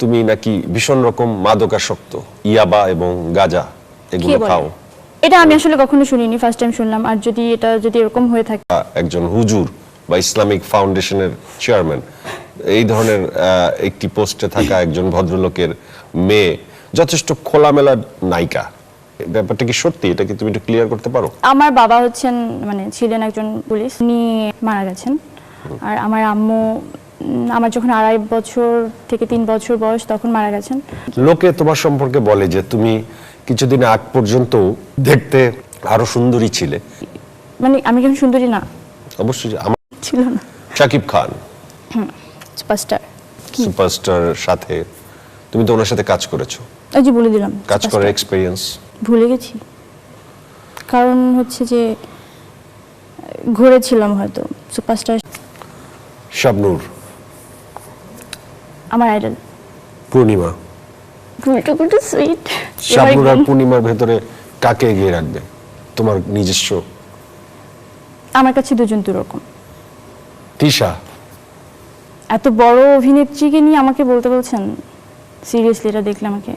তুমি নাকি ভীষণ রকম মাদকাসক্ত ইয়াবা এবং গাজা এগুলো খাও। এটা আমি আসলে কখনো শুনিনি ফার্স্ট টাইম শুনলাম। আর যদি এটা যদি এরকম হয়ে থাকে একজন হুজুর বা ইসলামিক ফাউন্ডেশনের চেয়ারম্যান এই ধরনের একটি পোস্টে থাকা একজন ভদ্রলোকের মেয়ে যথেষ্ট খোলামেলা নায়িকা। ব্যাপারটা কি সত্যি? এটা কি তুমি একটু ক্লিয়ার করতে পারো? আমার বাবা হচ্ছেন মানে ছিলেন একজন পুলিশ উনি মারা গেছেন। আর আমার আম্মু আমার যখন আড়াই বছর থেকে তিন বছর বয়স তখন মারা গেছেন। লোকে তোমার সম্পর্কে বলে যে তুমি কিছুদিন আগ পর্যন্ত দেখতে আরও সুন্দরী ছিলে। মানে আমি কেমন সুন্দরী না। অবশ্যই আমার ছিল না। শাকিব খান। সুপারস্টার। কি? সুপারস্টার সাথে তুমি তো ওনার সাথে কাজ করেছ। ওই যে বলে দিলাম কাজ করার। এক্সপিরিয়েন্স ভুলে গেছি। কারণ হচ্ছে যে ঘুরেছিলাম হয়তো সুপারস্টার। শাবনূর আমার আইডল পূর্ণিমা। গুলটু সুইট শাবনূর আর পূর্ণিমার ভেতরে কাকে এগিয়ে রাখবে? তোমার নিজস্ব। আমার কাছে দুজন দুরকম তিশা। এত বড় অভিনেত্রীকে নিয়ে আমাকে বলতে বলছেন? সিরিয়াসলি এটা দেখলে আমাকে